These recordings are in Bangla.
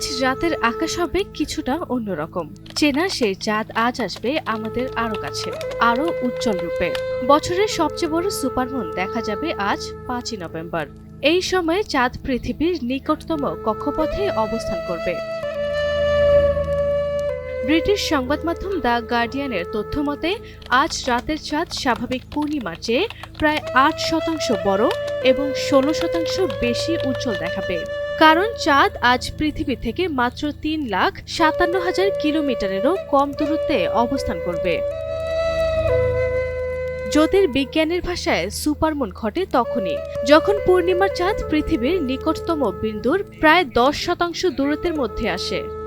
আজ রাতের আকাশ হবে কিছুটা অন্যরকম। চেনা সেই চাঁদ আজ আসবে আমাদের আরও কাছে, আরও উজ্জ্বল রূপে। বছরের সবচেয়ে বড় সুপারমুন দেখা যাবে আজ পাঁচই নভেম্বর। এই সময়ে চাঁদ পৃথিবীর নিকটতম কক্ষপথে অবস্থান করবে। ব্রিটিশ সংবাদ মাধ্যম দ্য গার্ডিয়ানের তথ্য মতে, আজ রাতের চাঁদ স্বাভাবিক পূর্ণিমার চেয়ে প্রায় আট শতাংশ বড় এবং ষোলো শতাংশ বেশি উজ্জ্বল দেখাবে। কারণ চাঁদ আজ পৃথিবী থেকে মাত্র তিন লাখ সাতান্ন হাজার কিলোমিটারেরও কম দূরত্বে অবস্থান করবে। জ্যোতির্বিজ্ঞানের ভাষায় সুপারমুন ঘটে তখনই, যখন পূর্ণিমার চাঁদ পৃথিবীর নিকটতম বিন্দুর প্রায় দশ শতাংশ দূরত্বের মধ্যে আসে।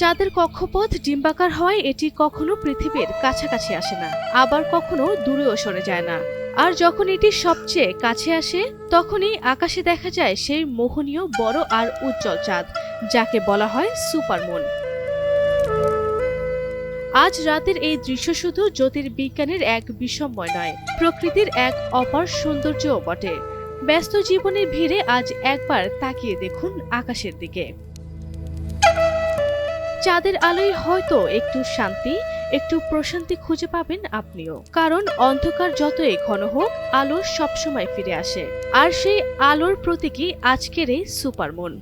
চাঁদের কক্ষপথ ডিম্বাকার হওয়ায় এটি কখনো পৃথিবীর কাছাকাছি আসে না, আবার কখনো দূরেও সরে যায় না। আর যখন এটি সবচেয়ে কাছে আসে, তখনই আকাশে দেখা যায় সেই মোহনীয় বড় আর উজ্জ্বল চাঁদ, যাকে বলা হয় সুপারমুন। আজ রাতের এই দৃশ্য শুধু জ্যোতির্বিজ্ঞানের এক বিষময় নয়, প্রকৃতির এক অপার সৌন্দর্যও বটে। ব্যস্ত জীবনের ভিড়ে আজ একবার তাকিয়ে দেখুন আকাশের দিকে। চাঁদের আলোয় হয়তো একটু শান্তি, একটু প্রশান্তি খুঁজে পাবেন আপনিও। কারণ অন্ধকার যতই ঘন হোক, আলো সবসময় ফিরে আসে। আর সেই আলোর প্রতীকী আজকের এই সুপারমুন।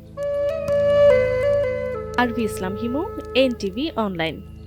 আরবি ইসলাম হিমু, এনটিভি অনলাইন।